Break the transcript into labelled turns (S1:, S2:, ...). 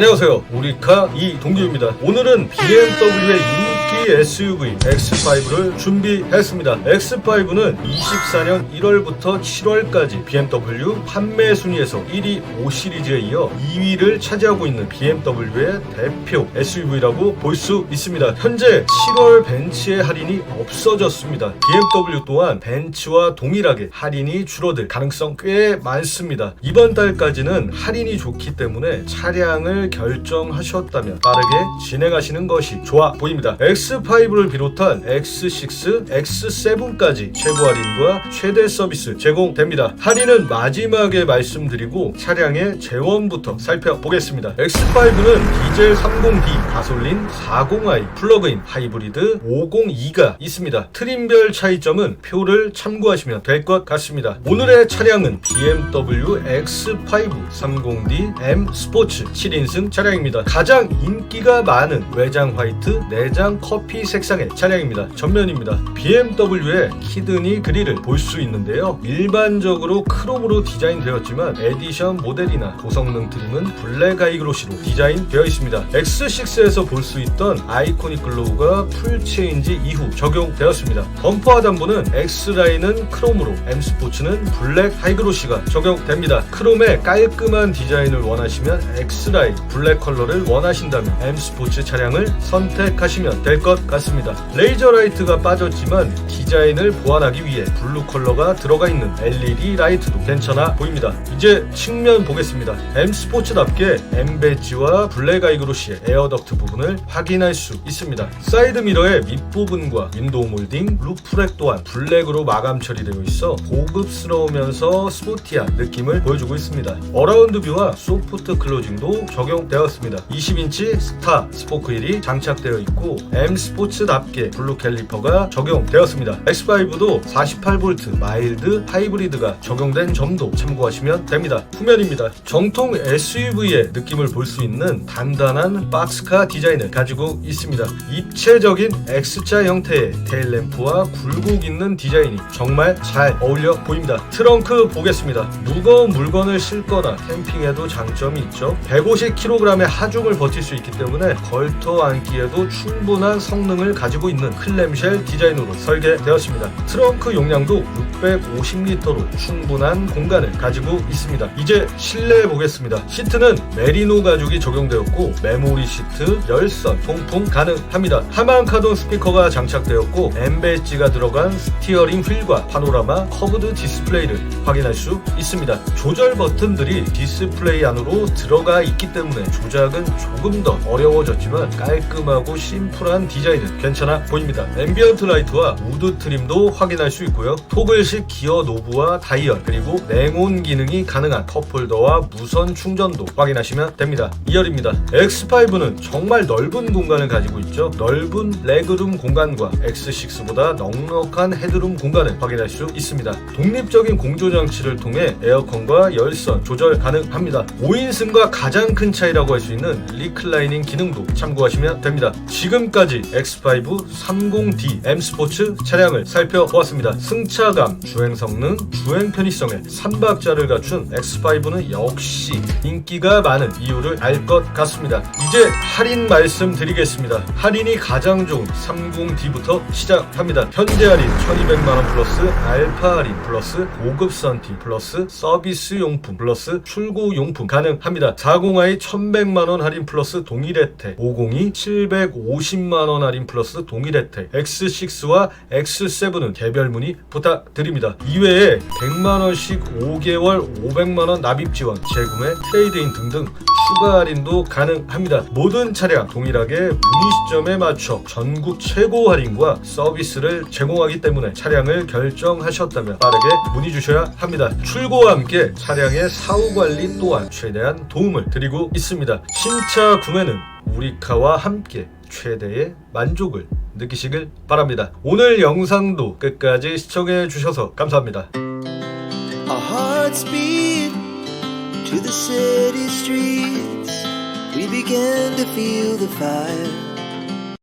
S1: 안녕하세요. 우리카 이동규입니다. 오늘은 BMW의 인기 SUV X5를 준비했습니다. X5는 24년 1월부터 7월까지 BMW 판매 순위에서 1위 5시리즈에 이어 2위를 차지하고 있는 BMW의 대표 SUV라고 볼 수 있습니다. 현재 7월 벤츠의 할인이 없어졌습니다. BMW 또한 벤츠와 동일하게 할인이 줄어들 가능성 꽤 많습니다. 이번 달까지는 할인이 좋기 때문에 차량을 결정하셨다면 빠르게 진행하시는 것이 좋아 보입니다. X5를 비롯한 X6, X7까지 최고 할인과 최대 서비스 제공됩니다. 할인은 마지막에 말씀드리고 차량의 재원부터 살펴보겠습니다. X5는 디젤 30D, 가솔린 40i, 플러그인 하이브리드 502가 있습니다. 트림별 차이점은 표를 참고하시면 될 것 같습니다. 오늘의 차량은 BMW X5 30D M 스포츠 7인승 차량입니다. 가장 인기가 많은 외장 화이트, 내장 커피 색상의 차량입니다. 전면입니다. BMW의 키드니 그릴을 볼 수 있는데요. 일반적으로 크롬으로 디자인되었지만 에디션 모델이나 고성능 트림은 블랙 아이그로시로 디자인되어 있습니다. X6에서 볼 수 있던 아이코닉 글로우가 풀 체인지 이후 적용되었습니다. 범퍼 하단부는 X라인은 크롬으로 M 스포츠는 블랙 하이그로시가 적용됩니다. 크롬의 깔끔한 디자인을 원하시면 X라인 블랙 컬러를 원하신다면 M 스포츠 차량을 선택하시면 될것 같습니다. 레이저 라이트가 빠졌지만 디자인을 보완하기 위해 블루 컬러가 들어가 있는 LED 라이트도 괜찮아 보입니다. 이제 측면 보겠습니다. M 스포츠답게 M 배지와 블랙 아이그로시의 에어덕트 부분을 확인할 수 있습니다. 사이드 미러의 밑부분과 윈도우 몰딩, 루프렉 또한 블랙으로 마감 처리되어 있어 고급스러우면서 스포티한 느낌을 보여주고 있습니다. 어라운드 뷰와 소프트 클로징도 적용되었습니다. 20인치 스타 스포크 휠이 장착되어 있고 스포츠답게 블루 캘리퍼가 적용되었습니다. X5도 48V 마일드 하이브리드가 적용된 점도 참고하시면 됩니다. 후면입니다. 정통 SUV의 느낌을 볼 수 있는 단단한 박스카 디자인을 가지고 있습니다. 입체적인 X자 형태의 테일램프와 굴곡 있는 디자인이 정말 잘 어울려 보입니다. 트렁크 보겠습니다. 무거운 물건을 싣거나 캠핑에도 장점이 있죠. 150kg의 하중을 버틸 수 있기 때문에 걸터 앉기에도 충분한 성능을 가지고 있는 클램쉘 디자인으로 설계되었습니다. 트렁크 용량도 650리터로 충분한 공간을 가지고 있습니다. 이제 실내 보겠습니다. 시트는 메리노 가죽이 적용되었고 메모리 시트, 열선, 통풍 가능합니다. 하만 카돈 스피커가 장착되었고 M 배지가 들어간 스티어링 휠과 파노라마 커브드 디스플레이를 확인할 수 있습니다. 조절 버튼들이 디스플레이 안으로 들어가 있기 때문에 조작은 조금 더 어려워졌지만 깔끔하고 심플한 디자인은 괜찮아 보입니다. 앰비언트 라이트와 우드 트림도 확인할 수 있고요. 토글식 기어 노브와 다이얼 그리고 냉온 기능이 가능한 컵홀더와 무선 충전도 확인하시면 됩니다. 2열입니다. X5는 정말 넓은 공간을 가지고 있죠. 넓은 레그룸 공간과 X6보다 넉넉한 헤드룸 공간을 확인할 수 있습니다. 독립적인 공조 장치를 통해 에어컨과 열선 조절 가능합니다. 5인승과 가장 큰 차이라고 할 수 있는 리클라이닝 기능도 참고하시면 됩니다. 지금까지 X5 30D M 스포츠 차량을 살펴보았습니다. 승차감, 주행 성능, 주행 편의성에 3박자를 갖춘 X5는 역시 인기가 많은 이유를 알 것 같습니다. 이제 할인 말씀드리겠습니다. 할인이 가장 좋은 30D부터 시작합니다. 현재 할인 1200만원 플러스 알파 할인 플러스 고급 썬팅 플러스 서비스 용품 플러스 출고 용품 가능합니다. 40i 1100만원 할인 플러스 동일 혜택 502 750만원 할인 플러스 동일 혜택 X6와 X7은 개별 문의 부탁드립니다. 이외에 100만원씩 5개월 500만원 납입 지원 재구매 트레이드인 등등 추가 할인도 가능합니다. 모든 차량 동일하게 문의 시점에 맞춰 전국 최고 할인과 서비스를 제공하기 때문에 차량을 결정하셨다면 빠르게 문의 주셔야 합니다. 출고와 함께 차량의 사후 관리 또한 최대한 도움을 드리고 있습니다. 신차 구매는 우리카와 함께 최대의 만족을 느끼시길 바랍니다. 오늘 영상도 끝까지 시청해 주셔서 감사합니다.
S2: To the city streets. We began to feel the fire.